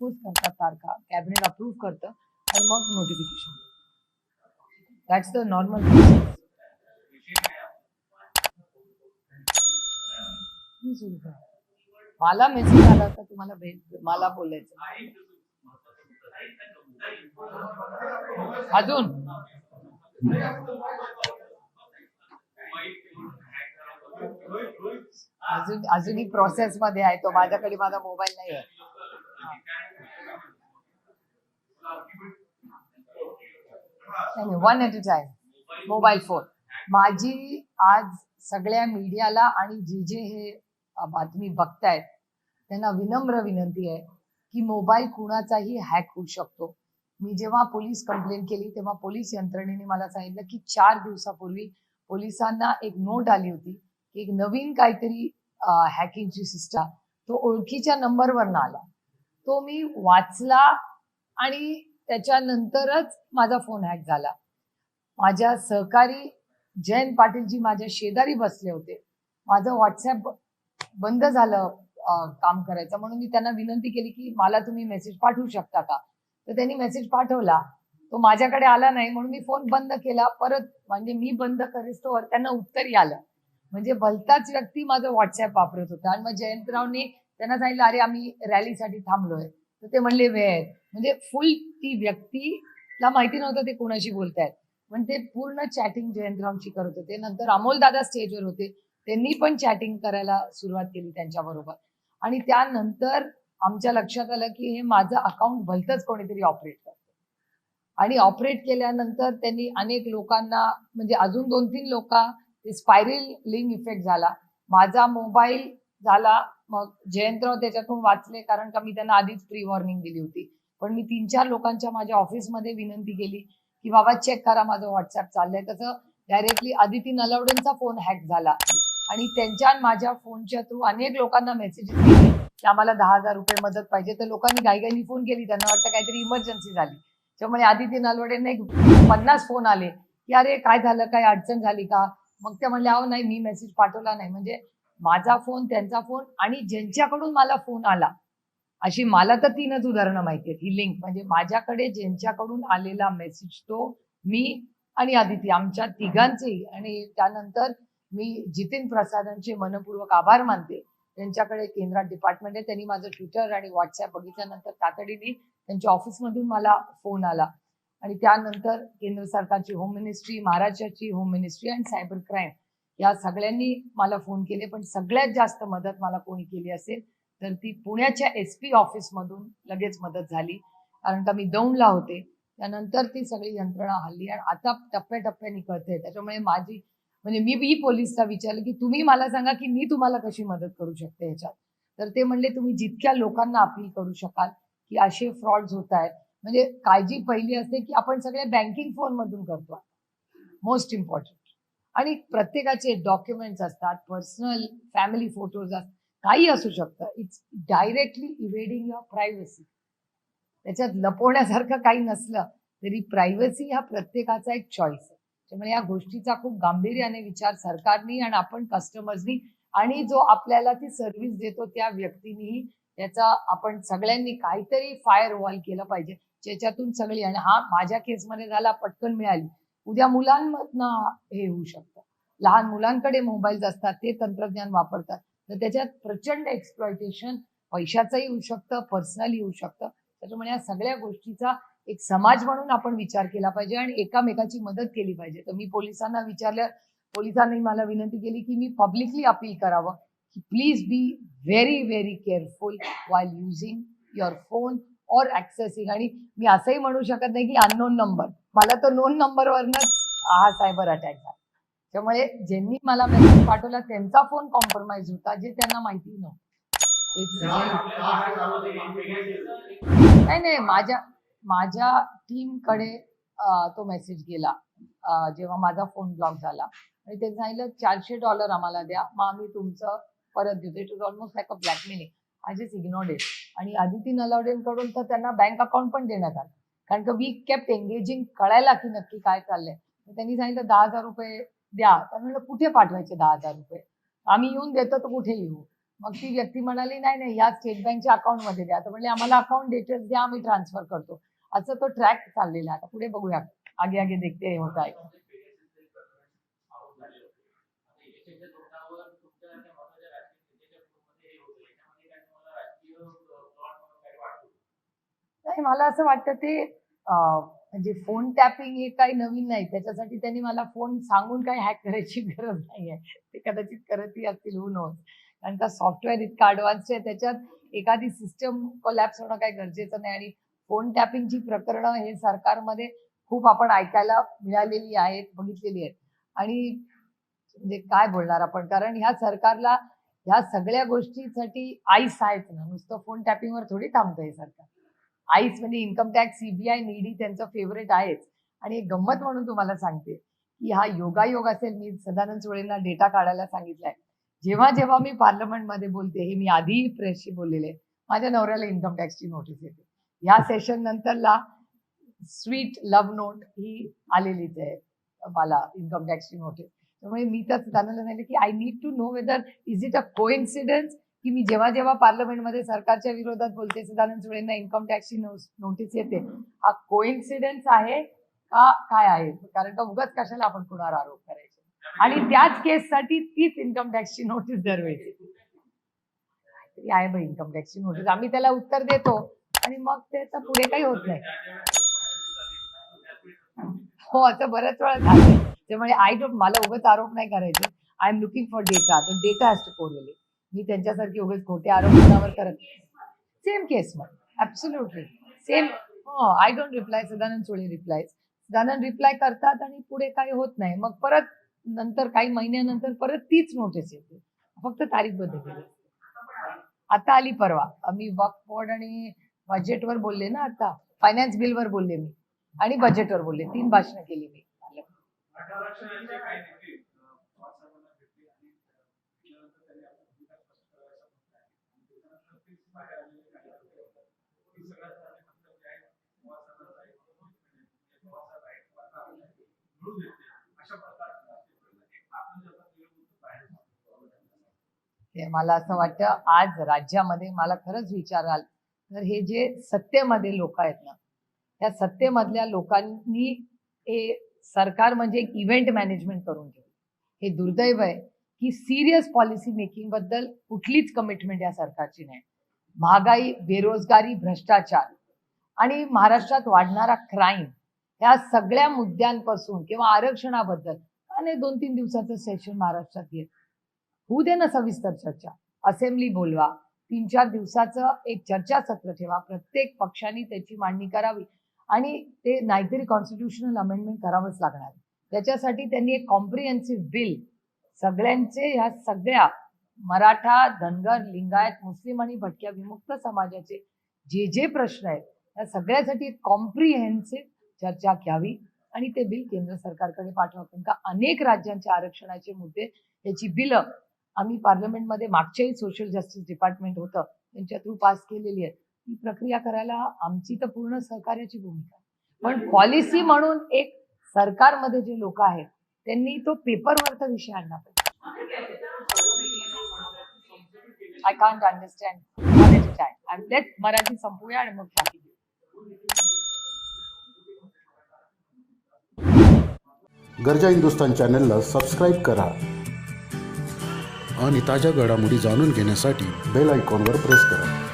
Post करतात तारखा. Cabinet approve करतं. आणि मग नोटिफिकेशन दॅट्स द नॉर्मल मला मेसेज आला होता तुम्हाला भेट मला बोलायचं अजून? अजून अजूनही प्रोसेस मध्ये आहे. तो माझ्याकडे माझा मोबाईल नाही आहे one eight a time mobile phone माझी आज सगळ्या मीडियाला आणि जे जे हे बातमी बघतायत त्यांना विनम्र विनंती आहे की मोबाईल कुणाचाही हॅक होऊ शकतो. मी जेव्हा पोलीस कंप्लेंट केली तेव्हा पोलीस यंत्रणेने मला सांगितलं की चार दिवसापूर्वी पोलिसांना एक नोट आली होती की एक नवीन काहीतरी हॅकिंगची सिस्टम तो ओळखीच्या नंबरवर आला. तो मी वाचला आणि त्याच्यानंतरच माझा फोन हॅक झाला. माझ्या सहकारी जयंत पाटीलजी माझ्या शेजारी बसले होते. माझं व्हॉट्सअप बंद झालं काम करायचं म्हणून मी त्यांना विनंती केली की मला तुम्ही मेसेज पाठवू शकता का? तर त्यांनी मेसेज पाठवला. तो माझ्याकडे आला नाही म्हणून मी फोन बंद केला. परत म्हणजे मी बंद करेस्तोवर त्यांना उत्तरही आलं. म्हणजे भलताच व्यक्ती माझं व्हॉट्सअप वापरत होता. आणि मग जयंतरावनी त्यांना सांगितलं अरे आम्ही रॅलीसाठी थांबलोय. तर ते म्हणले वेळ. म्हणजे फुल ती व्यक्तीला माहिती नव्हतं ते कोणाशी बोलतायत. पण ते पूर्ण चॅटिंग जयंतरावशी करत होते. नंतर अमोल दादा स्टेजवर होते. त्यांनी पण चॅटिंग करायला सुरुवात केली त्यांच्याबरोबर आणि त्यानंतर आमच्या लक्षात आलं की हे माझं अकाउंट भलतंच कोणीतरी ऑपरेट करतं. आणि ऑपरेट केल्यानंतर त्यांनी अनेक लोकांना म्हणजे अजून दोन तीन लोक ते स्पायरल लिंक इफेक्ट झाला. माझा मोबाईल झाला. मग जयंतराव त्याच्यातून वाचले कारण का मी त्यांना आधीच प्री वॉर्निंग दिली होती. पण मी तीन चार लोकांच्या माझ्या ऑफिसमध्ये विनंती केली की बाबा चेक करा माझं व्हॉट्सअप चाललंय. तसं डायरेक्टली आदिती नलावडेंचा फोन हॅक झाला. आणि त्यांच्या माझ्या फोनच्या थ्रू अनेक लोकांना मेसेज केले की आम्हाला दहा हजार रुपये मदत पाहिजे. तर लोकांनी घाईघाईनी फोन केली. त्यांना वाटतं काहीतरी इमर्जन्सी झाली. त्यामुळे आदिती नलवडेंना एक पन्नास फोन आले की अरे काय झालं? काय अडचण झाली का? मग ते म्हणले अहो नाही मी मेसेज पाठवला नाही. म्हणजे माझा फोन त्यांचा फोन आणि ज्यांच्याकडून मला फोन आला. अशी मला तर तीनच उदाहरणं माहिती आहेत. ही लिंक म्हणजे माझ्याकडे ज्यांच्याकडून आलेला मेसेज तो मी आणि आदिती आमच्या तिघांचेही. आणि त्यानंतर मी जितीन प्रसादांचे मनपूर्वक आभार मानते. त्यांच्याकडे केंद्रात डिपार्टमेंट आहे. त्यांनी माझं ट्विटर आणि व्हॉट्सअप बघितल्यानंतर तातडीने त्यांच्या ऑफिसमधून मला फोन आला. आणि त्यानंतर केंद्र सरकारची होम मिनिस्ट्री महाराष्ट्राची home ministry and cyber crime या सगळ्यांनी मला फोन केले पण सगळ्यात जास्त मदत मला कोणी केली असेल तर ती पुण्याच्या एस पी ऑफिसमधून लगेच मदत झाली. कारण का मी दौंडला होते त्यानंतर ती सगळी यंत्रणा हल्ली आणि आता टप्प्याटप्प्याने कळते त्याच्यामुळे माझी म्हणजे मी ही पोलिसला विचारलं की तुम्ही मला सांगा की मी तुम्हाला कशी मदत करू शकते ह्याच्यात? तर ते म्हणले तुम्ही जितक्या लोकांना अपील करू शकाल की असे फ्रॉड्स होत आहेत. म्हणजे काळजी पहिली असते की आपण सगळे बँकिंग फोन मधून करतो. मोस्ट इम्पॉर्टंट आणि प्रत्येकाचे डॉक्युमेंट्स असतात पर्सनल फॅमिली फोटोज असतात काही असू शकतं. It's directly evading your privacy त्याच्यात लपवण्यासारखं काही नसलं तरी प्रायव्हसी हा प्रत्येकाचा एक चॉईस आहे. त्यामुळे या गोष्टीचा खूप गांभीर्याने विचार सरकारनी आणि आपण कस्टमर्सनी आणि जो आपल्याला ती सर्व्हिस देतो त्या व्यक्तीनीही त्याचा आपण सगळ्यांनी काहीतरी फायर वॉल केलं पाहिजे ज्याच्यातून सगळी आणि हा माझ्या केसमध्ये झाला पटकन मिळाली. उद्या मुलांमधनं हे होऊ शकतं. लहान मुलांकडे मोबाईल्स असतात ते तंत्रज्ञान वापरतात. तर त्याच्यात प्रचंड एक्सप्लॉयटेशन पैशाचंही होऊ शकतं पर्सनली होऊ शकतं. त्याच्यामुळे या सगळ्या गोष्टीचा एक समाज म्हणून आपण विचार केला पाहिजे आणि एकामेकाची मदत केली पाहिजे. तर मी पोलिसांना विचारलं पोलिसांनी मला विनंती केली की मी पब्लिकली अपील करावं की please be very very careful while using your phone और ऍक्सेसिंग आणि मी असंही म्हणू शकत नाही की अननोन नंबर मला तर नोन नंबरवरनच हा सायबर अटॅक झाला. त्यामुळे ज्यांनी मला मेसेज पाठवला त्यांचा फोन कॉम्प्रोमाइज होता जे त्यांना माहिती नव्हतं. नाही नाही माझ्या माझ्या टीमकडे तो मेसेज गेला. जेव्हा माझा फोन ब्लॉक झाला. आणि ते सांगितलं चारशे डॉलर आम्हाला द्या. मग आम्ही तुमचं परत देतो. It is almost like a blackmailing I just ignored it आणि आदिती नलावडेंकडून तर त्यांना बँक अकाउंट पण देण्यात आलं. कारण का वी केप्ट एंगेजिंग कळायला की नक्की काय चाललंय. त्यांनी सांगितलं दहा हजार रुपये द्या. तर म्हणलं कुठे पाठवायचे दहा हजार रुपये? आम्ही येऊन देतो तर कुठे येऊ? मग ती व्यक्ती म्हणाली नाही नाही या स्टेट बँकच्या अकाउंटमध्ये द्या. तर म्हणले आम्हाला अकाउंट डिटेल्स द्या आम्ही ट्रान्सफर करतो. असं तो ट्रॅक चाललेला आता पुढे बघूया. आगे आगे देखते होत आहे नाही मला असं वाटतं ते म्हणजे फोन टॅपिंग हे काही नवीन नाही. त्याच्यासाठी त्यांनी मला फोन सांगून काही हॅक करायची गरज नाहीये. ते कदाचित करतही असतील होऊ नोज कारण का सॉफ्टवेअर इतका ॲडव्हान्स आहे त्याच्यात एखादी सिस्टम कोलॅप्स होणं काही गरजेचं नाही. आणि फोन टॅपिंगची प्रकरणं हे सरकारमध्ये खूप आपण ऐकायला मिळालेली आहेत बघितलेली आहेत. आणि म्हणजे काय बोलणार आपण? कारण ह्या सरकारला ह्या सगळ्या गोष्टीसाठी आईस आहेत ना. नुसतं फोन टॅपिंगवर थोडी थांबतं हे सरकार. आईस म्हणजे इन्कम टॅक्स सीबीआय नीडी त्यांचं फेवरेट आहेच. आणि एक गंमत म्हणून तुम्हाला सांगते की हा योगायोग असेल मी सदानंद सुळेंना डेटा काढायला सांगितलाय. जेव्हा जेव्हा मी पार्लमेंटमध्ये बोलते हे मी आधी प्रेसशी बोललेले माझ्या नवऱ्याला इन्कम टॅक्सची नोटीस येते. ह्या सेशन नंतरला स्वीट लव्ह नोट ही आलेलीच आहे मला इन्कम टॅक्सची नोटीस त्यामुळे मी तर सदानंदला नाही की I need to know whether is it a coincidence की मी जेव्हा जेव्हा पार्लमेंटमध्ये सरकारच्या विरोधात बोलते सदानंद सुळेंना इन्कम टॅक्सची नोटीस येते. हा कोइन्सिडन्स आहे का काय आहे? कारण का उगाच कशाला आपण कुणावर आरोप करायचे? आणि त्याच केससाठी तीच इन्कम टॅक्सची नोटीस दरवेळी काहीतरी आहे बाई इन्कम टॅक्सची नोटीस आम्ही त्याला उत्तर देतो आणि मग त्याचा पुढे काही होत नाही. हो असं बऱ्याच वेळा झालं त्यामुळे आय डोंट मला उगाच आरोप नाही करायचे. I am looking for data data has to correlate मी त्यांच्यासारखी उगेच खोटे आरोप कोणावर करत सेम केस मग ऍब्सोल्युटली सेम हो I don't reply Sadanand Sule reply Sadanand reply करतात आणि पुढे काही होत नाही. मग परत नंतर काही महिन्यानंतर परत तीच नोटीस येते. फक्त तारीखबद्ध केली आता आली परवा. आम्ही वक्फ बोर्ड आणि बजेटवर बोलले ना आता. फायनान्स बिलवर बोलले मी. आणि बजेटवर बोलले. तीन भाषणं केली मी. मला असं वाटतं आज राज्यामध्ये मला खरंच विचाराल तर हे जे सत्तेमध्ये लोक आहेत ना त्या सत्तेमधल्या लोकांनी हे सरकार म्हणजे एक इव्हेंट मॅनेजमेंट करून ठेवलं हे दुर्दैव आहे की सिरियस पॉलिसी मेकिंगबद्दल कुठलीच कमिटमेंट या सरकारची नाही. महागाई बेरोजगारी भ्रष्टाचार आणि महाराष्ट्रात वाढणारा क्राईम ह्या सगळ्या मुद्द्यांपासून किंवा आरक्षणाबद्दल आणि दोन तीन दिवसाचं सेशन महाराष्ट्रात येत होऊ दे ना सविस्तर चर्चा. असेंब्ली बोलवा. तीन चार दिवसाचं एक चर्चासत्र ठेवा. प्रत्येक पक्षाने त्याची मांडणी करावी आणि ते नाहीतरी कॉन्स्टिट्युशनल अमेंडमेंट करावंच लागणार. त्याच्यासाठी त्यांनी एक कॉम्प्रिहेन्सिव्ह बिल सगळ्यांचे ह्या सगळ्या मराठा धनगर लिंगायत मुस्लिम आणि भटक्या विमुक्त समाजाचे जे जे प्रश्न आहेत त्या सगळ्यासाठी एक कॉम्प्रिहेन्सिव्ह चर्चा घ्यावी. आणि ते बिल केंद्र सरकारकडे पाठवा कारण का अनेक राज्यांच्या आरक्षणाचे मुद्दे याची बिलं आम्ही पार्लमेंटमध्ये मागच्याही सोशल जस्टिस डिपार्टमेंट होतं त्यांच्या थ्रू पास केलेली आहे ती प्रक्रिया करायला आमची तर पूर्ण सहकार्याची भूमिका पण पॉलिसी म्हणून एक सरकारमध्ये जे लोक आहेत त्यांनी तो पेपरवरचा विषय आणला पाहिजे. I can't understand let Marathi संपूया आणि मग बाकी गरजा हिंदुस्तान चॅनलला सबस्क्राईब करा. आणि ताज्या घडामोडी जाणून घेण्यासाठी बेल आयकॉनवर प्रेस करा.